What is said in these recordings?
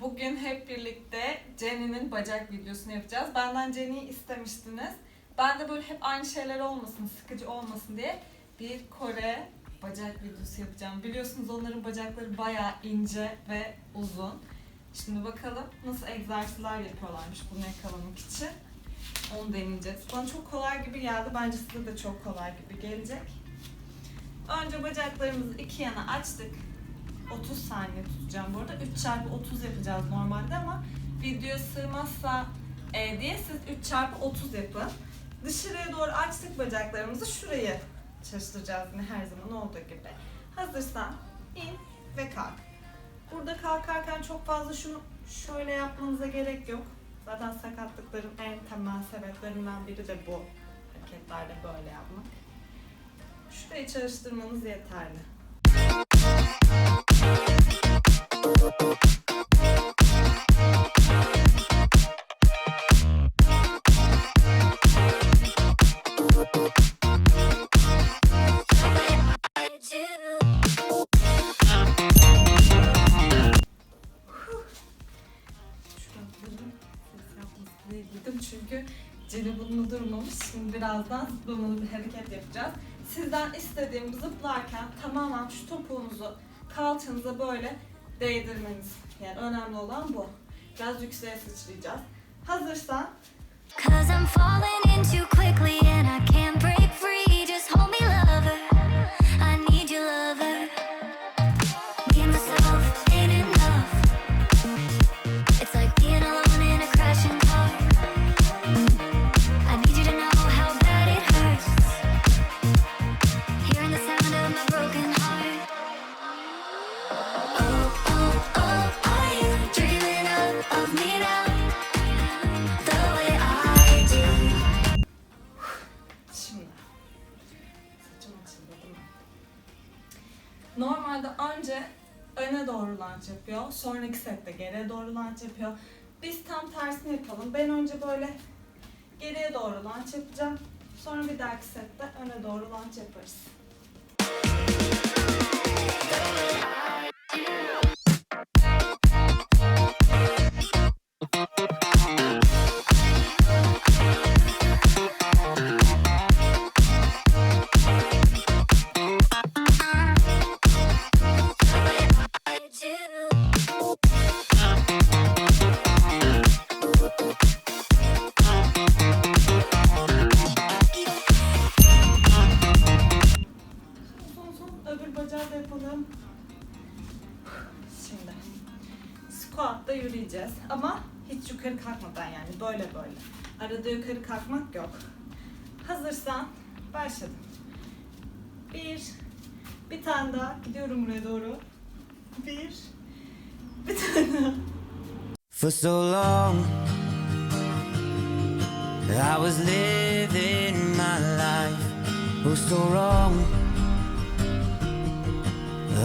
Bugün hep birlikte Jenny'nin bacak videosunu yapacağız. Benden Jenny'yi istemiştiniz. Ben de böyle hep aynı şeyler olmasın, sıkıcı olmasın diye bir Kore bacak videosu yapacağım. Biliyorsunuz onların bacakları bayağı ince ve uzun. Şimdi bakalım nasıl egzersizler yapıyorlarmış bunu yakalamak için. Onu deneyeceğiz. Bana çok kolay gibi geldi. Bence size de çok kolay gibi gelecek. Önce bacaklarımızı iki yana açtık. 30 saniye tutacağım bu arada. 3 çarpı 30 yapacağız normalde ama video sığmazsa e, diye siz 3 çarpı 30 yapın. Dışarıya doğru açtık bacaklarımızı. Şurayı çalıştıracağız yine her zaman olduğu gibi. Hazırsan in ve kalk. Burada kalkarken çok fazla şunu şöyle yapmanıza gerek yok. Zaten sakatlıkların en temel sebeplerinden biri de bu. Hareketlerde böyle yapmak. Şurayı çalıştırmanız yeterli. Çünkü Celi bunu durmamış. Şimdi birazdan zıplamalı bir hareket yapacağız. Sizden istediğim zıplarken tamamen şu topuğunuzu kalçanıza böyle değdirmeniz. Yani önemli olan bu. Biraz yükseğe sıçrayacağız. Hazırsan Cause I'm falling in too quickly launch yapıyor. Sonraki sette geriye doğru launch yapıyor. Biz tam tersini yapalım. Ben önce böyle geriye doğru launch yapacağım. Sonra bir dahaki sette öne doğru launch yaparız. Yürüyeceğiz ama hiç yukarı kalkmadan yani böyle böyle. Arada yukarı kalkmak yok. Hazırsan başladım. Bir, bir tane daha gidiyorum buraya doğru. Bir, bir tane daha. For so long, I was living my life. Oh, so wrong.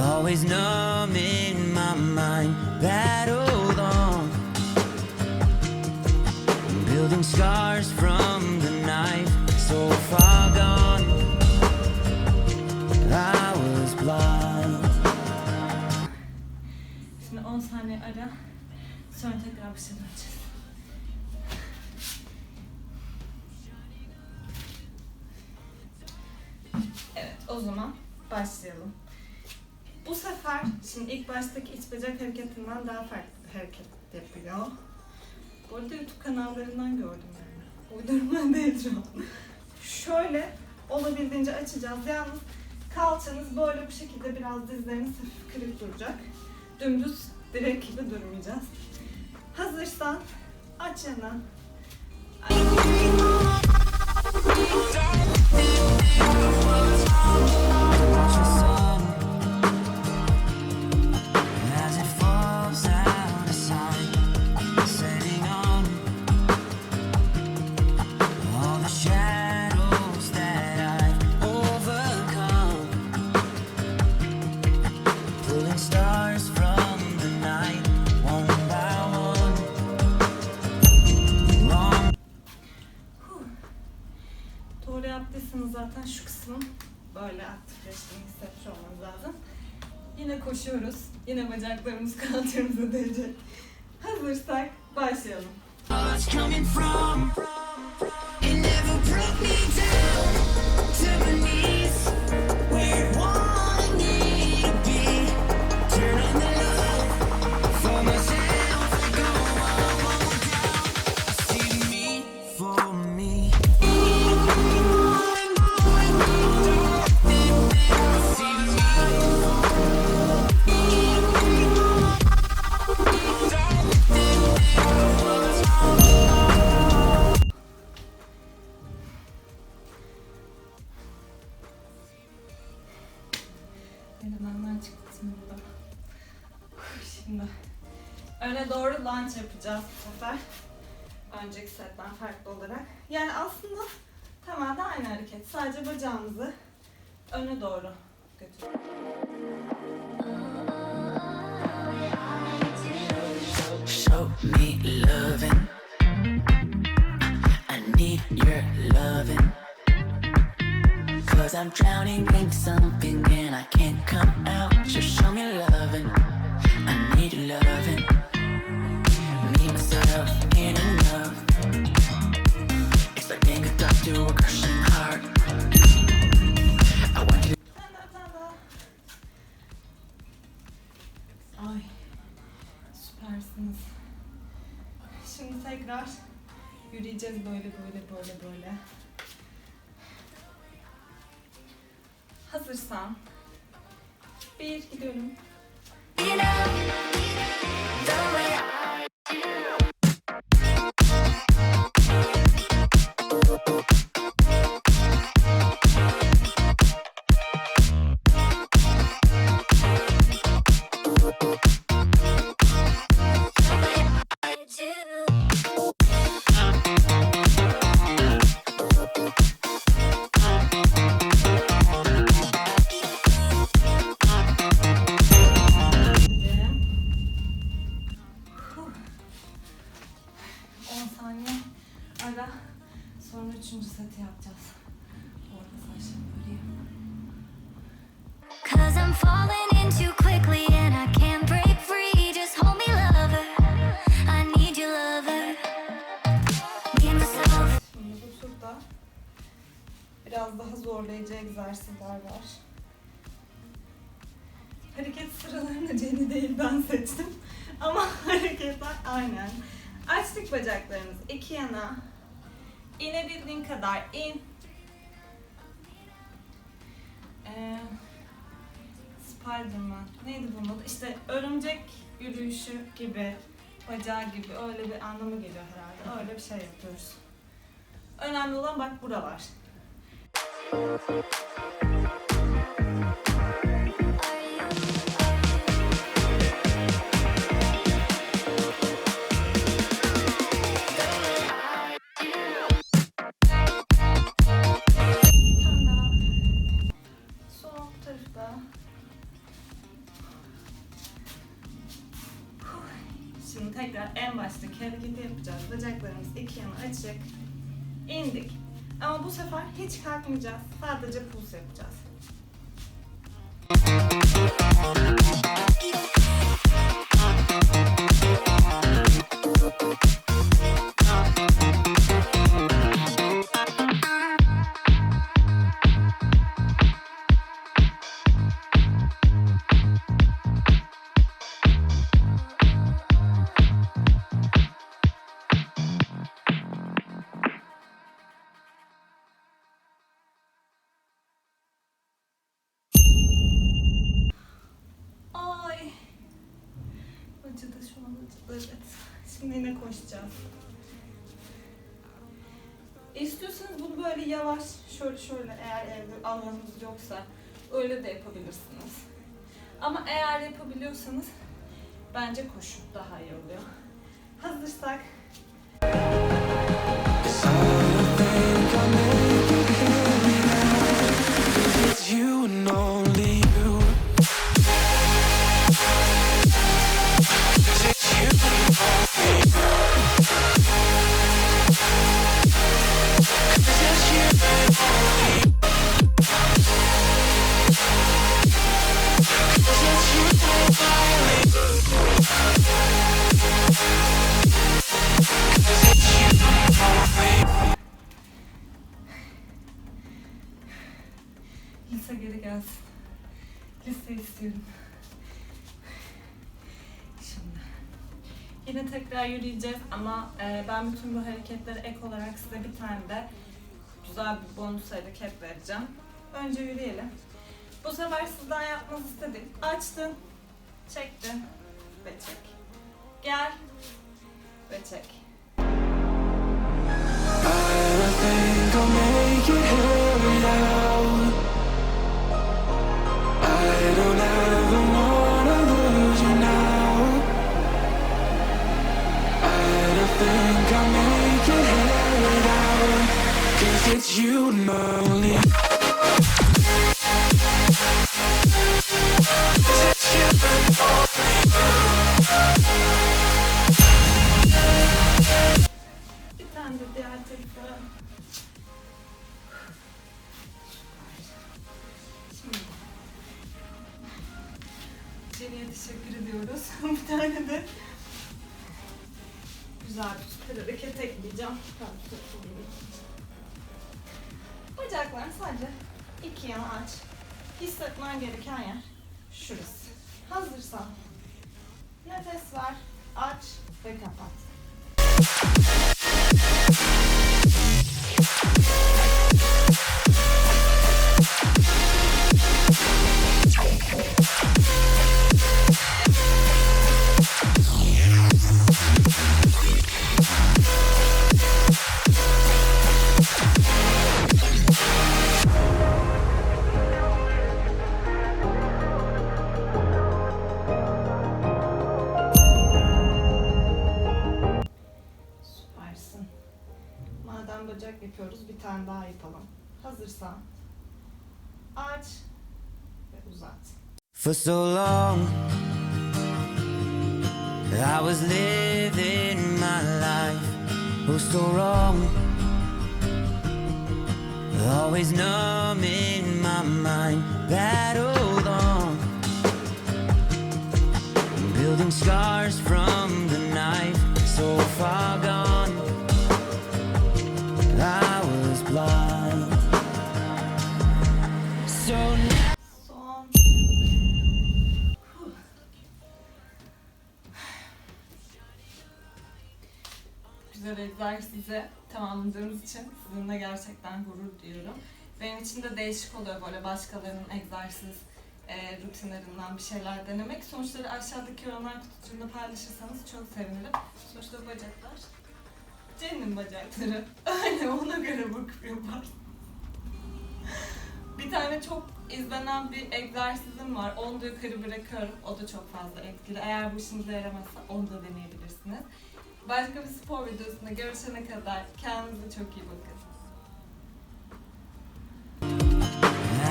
Always numb in my mind. Battled Building scars from the knife. So far gone. I was blind. Şimdi 10 saniye ara. Sonra tekrar şey döneceğiz. Evet o zaman başlayalım. Bu sefer şimdi ilk baştaki iç bacak hareketinden daha farklı hareket yapıyor. Bu arada YouTube kanallarından gördüm yani. Uydurma değil şu. Şöyle olabildiğince açacağız. Yalnız kalçanız böyle bu şekilde biraz dizleriniz hafif kırık duracak. Dümdüz direk gibi durmayacağız. Hazırsan aç yana. Watch bacaklarımız kanatlarımıza değecek. Hazırsak başlayalım. Olarak. Yani aslında temelde aynı hareket. Sadece bacağımızı öne doğru götürüyoruz. Show me loving. I need your loving. Cause I'm drowning in something and I can't come out. Just show me loving. Yürüyeceğiz böyle böyle böyle böyle. Hazırsan bir gidiyorum. Daha zorlayıcı egzersizler var. Hareket sıralarını Jenny değil ben seçtim. Ama hareketler aynen. Açtık bacaklarımızı iki yana. İnebildiğin kadar in. Ee, Spiderman. Neydi bunun adı? İşte örümcek yürüyüşü gibi, bacağı gibi öyle bir anlamı geliyor herhalde. Öyle bir şey yapıyoruz. Önemli olan bak buralar. Şimdi tekrar en baştaki hareketi yapacağız. Bacaklarımız iki yana açık. İndik. Ama bu sefer hiç kalkmayacağız. Sadece pulse yapacağız. Acıdı şu an evet. Şimdi yine koşacağız. İstiyorsanız bunu böyle yavaş şöyle şöyle eğer evde alanınız yoksa öyle de yapabilirsiniz. Ama eğer yapabiliyorsanız bence koşup daha iyi oluyor. Hazırsak Lise istiyorum. Şimdi. Yine tekrar yürüyeceğiz ama e, ben bütün bu hareketlere ek olarak size bir tane de güzel bir bonus hareket vereceğim. Önce yürüyelim. Bu sefer sizden yapmanızı istedim. Açtın, çektin ve çek. Gel ve çek. You and Bacaklarını sadece iki yana aç. Hissetmen gereken yer şurası. Hazırsan nefes ver, aç ve kapat. For so long, I was living my life oh so wrong. Always numb in my mind, battled on, building scars from the knife, so far gone. I was blind, egzersizi tamamladığınız için sizinle gerçekten gurur duyuyorum. Benim için de değişik oluyor böyle başkalarının egzersiz e, rutinlerinden bir şeyler denemek. Sonuçları aşağıdaki yorumlar kutucuğunda paylaşırsanız çok sevinirim. Sonuçta bacaklar Cennin bacakları. Aynen ona göre bakıyorlar. Bir tane çok izlenen bir egzersizim var. Onu yukarı bırakıyorum. O da çok fazla etkili. Eğer bu işinize yaramazsa onu da deneyebilirsiniz. Başka bir spor videosunda görüşene kadar kendinize çok iyi bakın.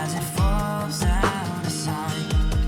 As it falls out of sight